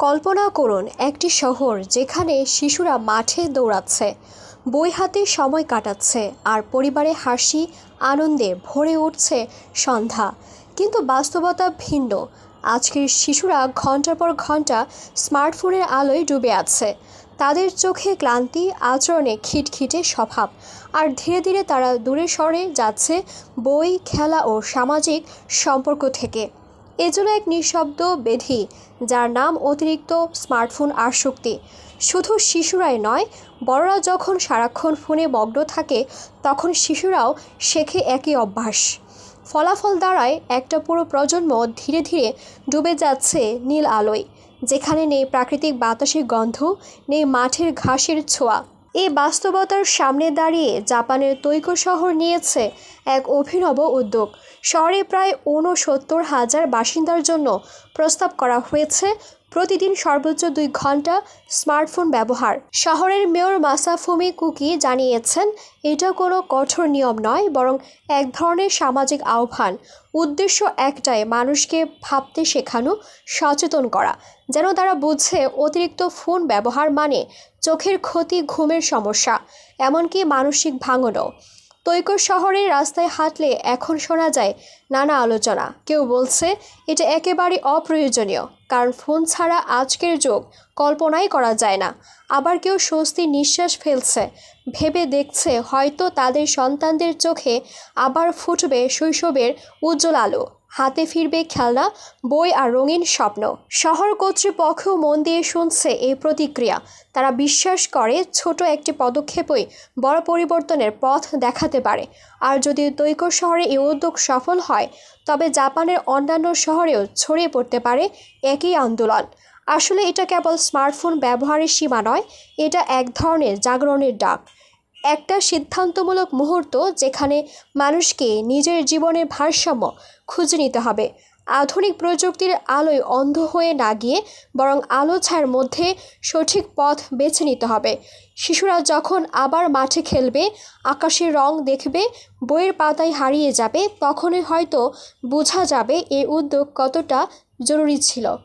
কল্পনা করুন, একটি শহর যেখানে শিশুরা মাঠে দৌড়াচ্ছে, বই হাতে সময় কাটাচ্ছে আর পরিবারে হাসি, আনন্দে ভরে উঠছে সন্ধ্যা। কিন্তু বাস্তবতা ভিন্ন। আজকের শিশুরা ঘণ্টার পর ঘণ্টা স্মার্টফোনের আলোয় ডুবে আছে। তাদের চোখে ক্লান্তি, আচরণে খিটখিটে স্বভাব। আর ধীরে ধীরে তারা দূরে সরে যাচ্ছে বই, খেলা ও সামাজিক সম্পর্ক থেকে। এজন্য এক নিঃশব্দ বেধি, যার নাম অতিরিক্ত স্মার্টফোন আসক্তি শুধু শিশুরাই নয়, বড়রা যখন সারাক্ষণ ফোনে মগ্ন থাকে, তখন শিশুরাও শেখে একই অভ্যাস। ফলাফল দ্বারায় একটা পুরো প্রজন্ম ধীরে ধীরে ডুবে যাচ্ছে নীল আলোয়, যেখানে নেই প্রাকৃতিক বাতাসের গন্ধ, নেই মাঠের ঘাসের ছোঁয়া। এই বাস্তবতার সামনে দাঁড়িয়ে জাপানের তৈকো শহর নিয়েছে এক অভিনব উদ্যোগ। শহরে প্রায় ঊনসত্তর হাজার বাসিন্দার জন্য প্রস্তাব করা হয়েছে প্রতিদিন সর্বোচ্চ দুই ঘণ্টা স্মার্টফোন ব্যবহার। শহরের মেয়র মাসাফুমি কুকি জানিয়েছেন, এটা কোনো কঠোর নিয়ম নয়, বরং এক ধরনের সামাজিক আহ্বান। উদ্দেশ্য একটাই, মানুষকে ভাবতে শেখানো, সচেতন করা। যেন তারা বুঝছে অতিরিক্ত ফোন ব্যবহার মানে চোখের ক্ষতি, ঘুমের সমস্যা, এমনকি মানসিক ভাঙনও। তৈকর শহরের রাস্তায় হাঁটলে এখন শোনা যায় নানা আলোচনা। কেউ বলছে, এটা একেবারে অপ্রয়োজনীয়, কারণ ফোন ছাড়া আজকের যুগ কল্পনাই করা যায় না। আবার কেউ স্বস্তি নিঃশ্বাস ফেলছে, ভেবে দেখছে হয়তো তাদের সন্তানদের চোখে আবার ফুটবে শৈশবের উজ্জ্বল আলো। হাতে ফিরবে খেলনা, বই আর রঙিন স্বপ্ন। শহর কর্তৃপক্ষ মন দিয়ে শুনছে এই প্রতিক্রিয়া। তারা বিশ্বাস করে ছোট একটি পদক্ষেপই বড় পরিবর্তনের পথ দেখাতে পারে। আর যদি তৈক শহরে এই উদ্যোগ সফল হয়, তবে জাপানের অন্যান্য শহরেও ছড়িয়ে পড়তে পারে একই আন্দোলন। আসলে এটা কেবল স্মার্টফোন ব্যবহারের সীমা নয়, এটা এক ধরনের জাগরণের ডাক। একটা সিদ্ধান্তমূলক মুহূর্ত যেখানে মানুষকে নিজের জীবনের ভারসাম্য খুঁজে নিতে হবে। আধুনিক প্রযুক্তির আলোয় অন্ধ হয়ে না গিয়ে বরং আলো ছায়ার মধ্যে সঠিক পথ বেছে নিতে হবে। শিশুরা যখন আবার মাঠে খেলবে আকাশের রং দেখবে, বইয়ের পাতায় হারিয়ে যাবে, তখনই হয়তো বোঝা যাবে এই উদ্যোগ কতটা জরুরি ছিল।